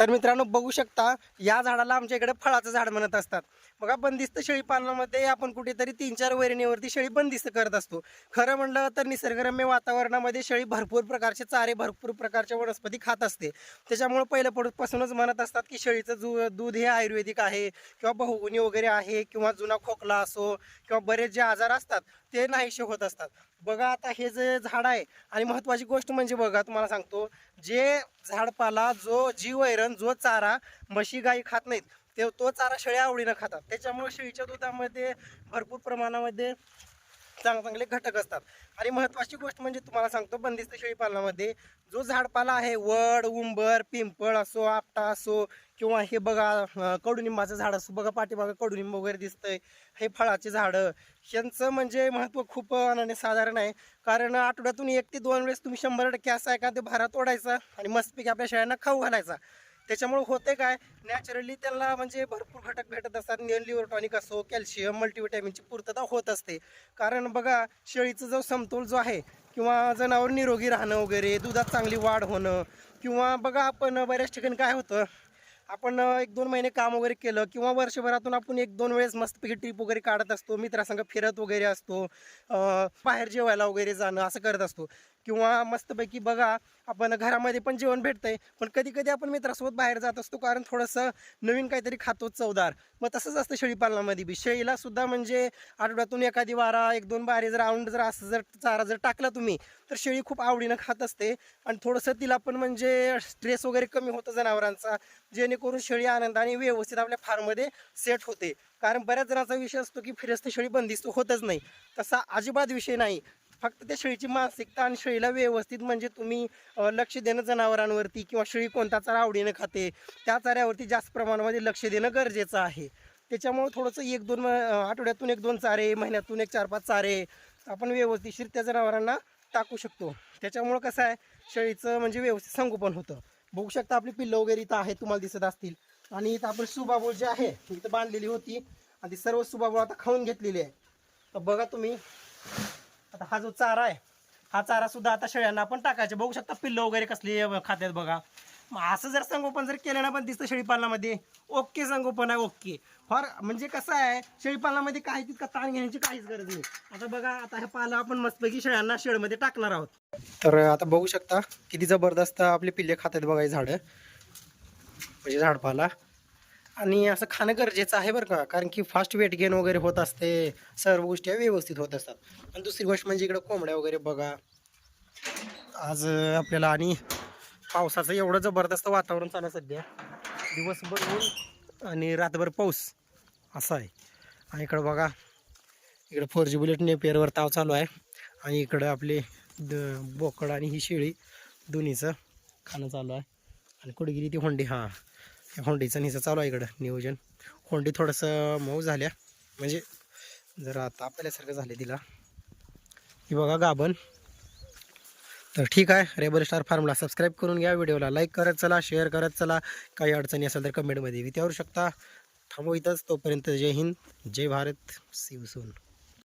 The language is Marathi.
तर मित्रांनो बघू शकता या झाडाला आमच्या इकडे फळाचं झाड म्हणत असतात. बघा बंदिस्त शेळी पालनामध्ये आपण कुठेतरी तीन चार वैरणीवरती शेळी बंदिस्त करत असतो. खरं म्हणलं तर निसर्गरम्य वातावरणामध्ये शेळी भरपूर प्रकारचे चारे भरपूर प्रकारच्या वनस्पती खात असते. त्याच्यामुळे पहिलं पडूपासूनच म्हणत असतात की शेळीचं जू दूध हे आयुर्वेदिक आहे किंवा बहुगुणी वगैरे आहे किंवा जुना खोकला असो किंवा बरेच जे आजार असतात. ते नाहीसे होत असतात. बघा आता हे जे झाड आहे आणि महत्त्वाची गोष्ट म्हणजे बघा तुम्हाला सांगतो जे झाडपाला जो जी वैरण जो चारा म्हशी गाई खात नाहीत ते तो चारा शेळ्या आवडीनं खातात. त्याच्यामुळे शेळीच्या दुधामध्ये भरपूर प्रमाणामध्ये चांगले घटक असतात. आणि महत्त्वाची गोष्ट म्हणजे तुम्हाला सांगतो बंदिस्त शेळीपालनामध्ये जो झाडपाला आहे वड उंबर पिंपळ असो आपटा असो किंवा हे बघा कडुनिंबाचं झाड असो बघा पाठीमागं कडुनिंब वगैरे दिसतंय हे फळाचे झाडं यांचं म्हणजे महत्त्व खूप साधारण आहे. कारण आठवड्यातून एक ते दोन वेळेस तुम्ही शंभर टक्के असा एखाद्या भारात ओढायचा आणि मस्तपैकी आपल्या शेळ्यांना खाऊ घालायचा. त्याच्यामुळे होते काय? नॅचरली त्यांना म्हणजे भरपूर घटक भेटत असतात. नियन लिव्हर टॉनिक असो कॅल्शियम मल्टीविटॅमिनची पूर्तता होत असते. कारण बघा शेळीचा जो समतोल जो आहे किंवा जनावर निरोगी राहणं वगैरे दुधात चांगली वाढ होणं किंवा बघा आपण बऱ्याच ठिकाणी काय होतं आपण एक दोन महिने काम वगैरे केलं किंवा वर्षभरातून आपण एक दोन वेळेस मस्तपैकी ट्रिप वगैरे काढत असतो मित्रासंग फिरत वगैरे असतो बाहेर जेवायला वगैरे जाणं असं करत असतो. किंवा मस्तपैकी बघा आपण घरामध्ये पण जेवण भेटतंय. पण कधी कधी आपण मित्रासोबत बाहेर जात असतो कारण थोडंसं नवीन काहीतरी खातो चवदार. मग तसंच असतं शेळी पालनामध्ये बी. शेळीला सुद्धा म्हणजे आठवड्यातून एखादी वारा एक दोन बारे जर राऊंड जर असं जर चारा जर टाकला तुम्ही तर शेळी खूप आवडीनं खात असते. आणि थोडंसं तिला पण म्हणजे स्ट्रेस वगैरे कमी होतं जनावरांचा जेणेकरून शेळी आनंदाने व्यवस्थित आपल्या फार्ममध्ये सेट होते. कारण बऱ्याच जणांचा विषय असतो की फिरस्त शेळी बंदिस्त होतच नाही. तसा अजिबात विषय नाही. फक्त त्या शेळीची मानसिकता आणि शेळीला व्यवस्थित म्हणजे तुम्ही लक्ष देणं जनावरांवरती किंवा शेळी कोणता चारा आवडीनं खाते त्या चाऱ्यावरती जास्त प्रमाणामध्ये लक्ष देणं गरजेचं आहे. त्याच्यामुळं थोडंसं एक दोन आठवड्यातून एक दोन चारे महिन्यातून एक चार पाच चारे आपण व्यवस्थितशीर त्या जनावरांना टाकू शकतो. त्याच्यामुळं कसं आहे शेळीचं म्हणजे व्यवस्थित संगोपन होतं. बघू शकता आपली पिल्लं वगैरे इथं आहे तुम्हाला दिसत असतील. आणि इथं आपण सुबाबूळ जे आहे इथं बांधलेली होती. आणि ती सर्व सुबाबूळ आता खाऊन घेतलेली आहे. तर बघा तुम्ही आता हा जो चारा आहे हा चारा सुद्धा आता शेळ्यांना आपण टाकायचे. बघू शकता पिल्लं वगैरे कसली खात्यात बघा. मग असं जर संगोपन जर केलं ना पण दिसतं शेळीपालनामध्ये. ओके संगोपन आहे ओके. फार म्हणजे कसं आहे शेळीपालनामध्ये काही तितका ताण घेण्याची काहीच गरज नाही. आता बघा आता हे पाला आपण मस्तपैकी शेळ्यांना शेळमध्ये टाकणार आहोत. तर आता बघू शकता किती जबरदस्त आपले पिल्ले खातात बघा हे झाडं. म्हणजे झाडपाला. आणि असं खाणं गरजेचं आहे बरं का. कारण की फास्ट वेट गेन वगैरे होत असते सर्व गोष्टी व्यवस्थित होत असतात. आणि दुसरी गोष्ट म्हणजे इकडं कोंबड्या वगैरे बघा. आज आपल्याला आणि पावसाचं एवढं जबरदस्त वातावरण चालू आहे सध्या. दिवसभर ऊन आणि रातभर पाऊस. असं आहे. आणि इकडं बघा. इकडं फोर जी बुलेट नेपियरवर ताव चालू आहे. आणि इकडं आपले द बोकड आणि ही शेळी दोन्हीचं खाणं चालू आहे. आणि कुडगिरी ती होंडी हां. होंडीचं निचं चालू आहे इकडं नियोजन. होंडी थोडंसं मऊ झाल्या. म्हणजे जरा तापल्यासारखं झाले तिला. ही बघा गाभण. तर ठीक आहे रेबल स्टार फार्मला सबस्क्राईब करून घ्या. व्हिडिओला लाईक करत चला शेअर करत चला. काही अडचणी असेल तर कमेंटमध्ये विचारू शकता. थांबू इथंच. तोपर्यंत जय हिंद जय भारत. See soon